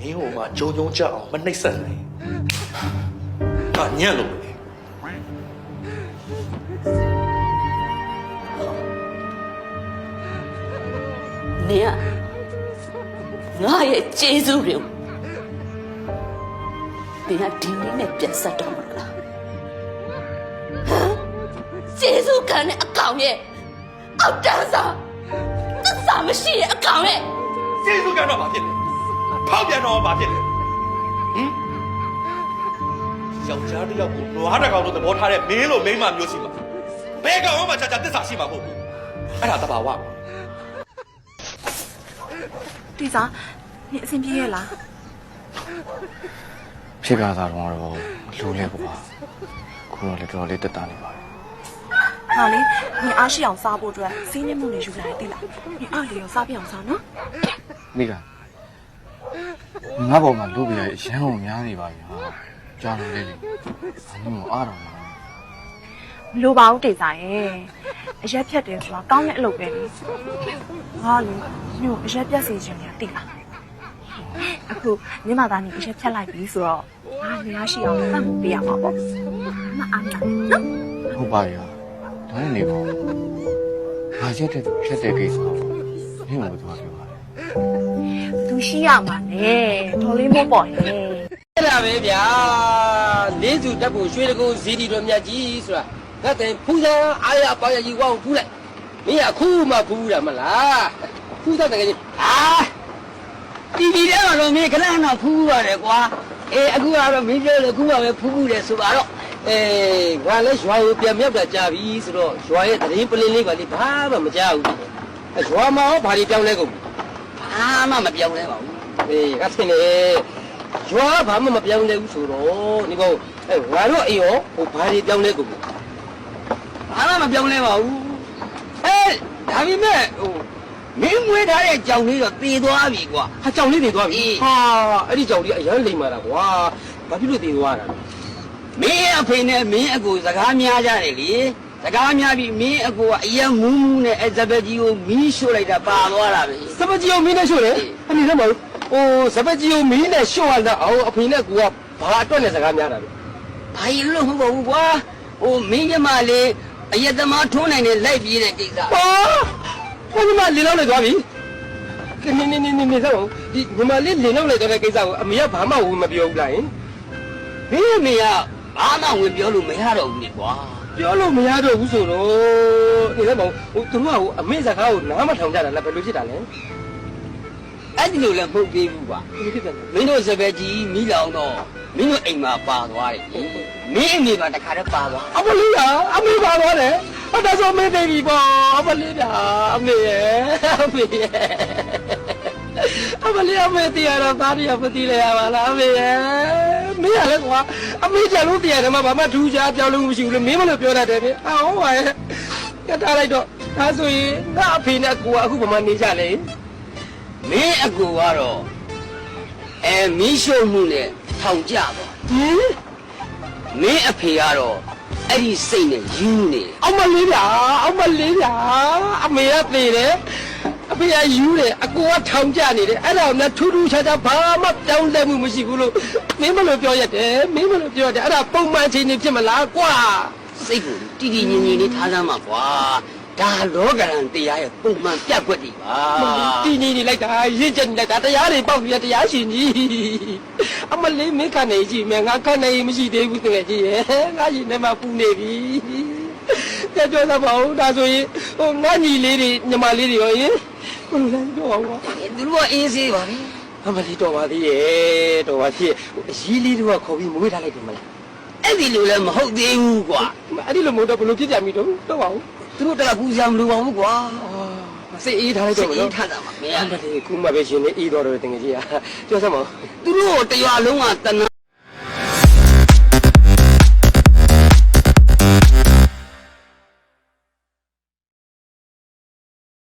မင်းဟိုမှာဂျုံဂျုံကြအောင်မနှိပ်စက်နိုင်ဟာညံ့လို့ပဲနင်ကငါရဲ့ကျေးဇူးတွေကိုနင်ကဒီနေ့နဲ့ပြန်ဆက်တော့မှာလားဟမ်ကျေးဇူးခံတဲ့အကောင်ရဲ့အောက်တန်းစားသစ္စာမရှိတဲ့အကောင်ရဲ့ကျေးဇူးကတော့ဘာဖြစ်လဲ ဖောက်ပြန်တော့ဘာဖြစ်လဲဟင်ယောက်ျားတစ်ယောက်ကိုနွားတစ်ကောင်လို့သဘောထားတဲ့မင်းလိုမိန်းမမျိုးစီမှာဘယ်ကောင်မှချာချာတစ္ဆာရှိမှာမဟုတ်ဘူးအဲ့ဒါတဘာဝတီစာနင်အဆင်ပြေရဲ့လားဖြစ်ပြတာတော့တော့လူလဲကွာခုတော့လေတော်တော်လေးတက်တာနေပါတယ်။ဟာလေနင်အားရှိအောင်စားဖို့အတွက်စီးနှင်းမှုတွေယူလာတယ်တိလား။နင်အားလေးရောစားပြအောင်စားနော်။မိက ငါ့ဘောမှာလူပြရအရန်ကိုများနေပါပြီဟာကြားလို့လေလေအမှုအားတော့မှာမလိုပါဘူးတိစားရဲ့အရက်ဖြတ်တယ်ဆိုတာကောင်းတဲ့အလုပ်ပဲလေဟာလေညို့အရက်ပြတ်စီခြင်းညာတိလားအခုမြမသားနေအရက်ဖြတ်လိုက်ပြီဆိုတော့ဟာနေအားရှိအောင်တတ်မှုပေးရမှာပေါ့မအားရနော်ဟုတ်ပါရဲ့ဒါနဲ့နေပါဦးငါချက်တဲ့ဖြတ်တဲ့ကိစ္စကိုမင်းတို့တော့ပြောပါလေသူ ရှိရမှာလေတော်လေးမို့ပေါ့ရဲ့အဲ့ဒါပဲဗျာလေးစုတက်ဖို့ရွှေတကူဇီတီတော်မြတ်ကြီးဆိုတာငါတိုင်ဖူးစားအားရပါရကြီးဝအောင်ဖူးလိုက်မင်းကအခုမှဖူးတာမလားဖူးတော့တကယ်ကြီးအာတီဗီထဲမှာတော့မင်းခဏခဏဖူးရတယ်ကွာအေးအခုကတော့မင်းပြောလို့အခုမှပဲဖူးဖူးတယ်ဆိုပါတော့အေးငါလည်းရွာကိုပြန်မြောက်တာကြာပြီဆိုတော့ရွာရဲ့သတင်းပလင်းလေးပါလေဘာမှမကြောက်ဘူးအဲရွာမှာရောဘာတွေပြောင်းလဲကုန် ဘာမှမပြောင်းလဲပါဘူးအေးငါထင်တယ်ရွာကဘာမှမပြောင်းလဲဘူးဆိုတော့ဒီကောင်အဲငါတို့အေးရောဟိုဘာတွေပြောင်းလဲကုန်ဘာမှမပြောင်းလဲပါဘူးအဲဒါပေမဲ့ဟိုမင်းမွေးထားတဲ့ကြောင်လေးတော့သေသွားပြီကွာဟာကြောင်လေးနေသွားပြီအေးဟာအဲ့ဒီကြောင်လေးအရန်လိမ့်မာတာကွာဘာဖြစ်လို့တည်သွားတာလဲမင်းအဖေနဲ့မင်းအကိုစကားများကြတယ်လေ စကားများပြီးမင်းအကိုကအရင်မူးမူးနဲ့အဲဇပက်ကြီးကိုမီးရှို့လိုက်တာပါသွားတာပဲစပကြီးကိုမင်းနဲ့ရှို့တယ်အနေနဲ့မဟုတ်ဟိုစပကြီးကိုမင်းနဲ့ရှို့ရတာအောင်အဖေနဲ့ကူကဘာအတွက်နဲ့စကားများတာလဲဘာကြီးလို့မဟုတ်ဘူးကွာဟိုမင်းကမလေးအယက်သမားထုံးနိုင်တဲ့လိုက်ပြေးတဲ့ကိစ္စဟာဘယ်မှာလင်းလောက်လိုက်သွားပြီနေနေနေနေနေစောဒီညီမလေးလင်းလောက်လိုက်သွားတဲ့ကိစ္စကိုအမေကဘာမှဝင်မပြောဘူးလားဟင်မင်းအမေကဘာမှဝင်ပြောလို့မရတော့ဘူးလေကွာ ပြောလို့မရတော့ဘူးဆိုတော့နေလည်းမဟုတ်ဟိုသူတို့ကဟိုအမေစကားကိုနားမထောင်ကြတာလားဘယ်လိုဖြစ်တာလဲအဲ့ဒီလိုလည်းမဟုတ်သေးဘူးကွာဘယ်လိုဖြစ်တယ်လဲမင်းတို့စပယ်ကြီးမိလောင်တော့မင်းတို့အိမ်မှာပါသွားတယ်မင်းအမေကတခါတည်းပါသွားအမလေးကအမေပါသွားတယ်ဟောဒါဆိုမေးသိပြီပေါ့အမလေးကအမေရဲ့အမေရဲ့အမ လေးအမေတရားတော့သားရမသိလဲရပါလားအမေရဲ့မင်းရလဲကွာအမေကြလို့တရားတယ်မှာဘာမှထူးခြားပြောင်းလို့မရှိဘူးလေမင်းမလို့ပြောတတ်တယ်ဗျအာဟုတ်ပါရဲ့ကထားလိုက်တော့ဒါဆိုရင်ငါအဖေနဲ့ကိုကအခုဘာမှနေကြလဲမင်းအကူကတော့အဲမင်းရှုံမှုနဲ့ထောင်ကြပါဟင်မင်းအဖေကတော့အဲ့ဒီစိတ်နဲ့ယူနေတယ်အမလေးဗျာအမလေးဗျာအမေကသေတယ်အ ဖေကယူတယ်အကူကထောင်ကြနေတယ်အဲ့ဒါကထူးထူးခြားခြားဘာမှပြောင်းလဲမှုမရှိဘူးလို့မင်းမလို့ပြောရတယ်မင်းမလို့ပြောရတယ်အဲ့ဒါပုံမှန်ချင်းနေဖြစ်မလားကွာစိတ်ကိုတည်တည်ငြိမ်ငြိမ်လေးထားစမ်းပါကွာဒါလောကရန်တရားရဲ့ပုံမှန်ပြတ်ွက်တွေပါတည်နေနေလိုက်တာရင့်ကျက်နေလိုက်တာတရားတွေပေါက်ပြီးတရားရှင်ကြီးအမလေးမင်းကနေကြည့်မယ်ငါကနေမရှိသေးဘူးတကယ်ကြီးရဲ့ငါရင်ထဲမှာပူနေပြီကြက်ကြောသဘောဒါဆိုရင်ဟိုငါညီလေးတွေညီမလေးတွေရောရင် ဘယ်လိုလဲပြောအောင်ကွာသူတို့ကအေးစေးပါလေအမလေးတော်ပါသေးရဲ့တော်ပါသေးရဲ့ဟိုအကြီးလေးတွေကခေါ်ပြီးမွေးထားလိုက်တယ်မလားအဲ့ဒီလိုလည်းမဟုတ်သေးဘူးကွာအဲ့ဒီလိုမဟုတ်တော့ဘယ်လိုဖြစ်ကြမီတော့တော့ပါဦးသူတို့တကပူစရာမလိုပါဘူးကွာအာစိတ်အေးထားလိုက်တော့မအေးလို့ထားတာပါမင်းအမလေးခုမှပဲရှင်နေအေးတော်တယ်တကယ်ကြီးอ่ะပြောစမ်းမအောင်သူတို့တရွာလုံးကတနာ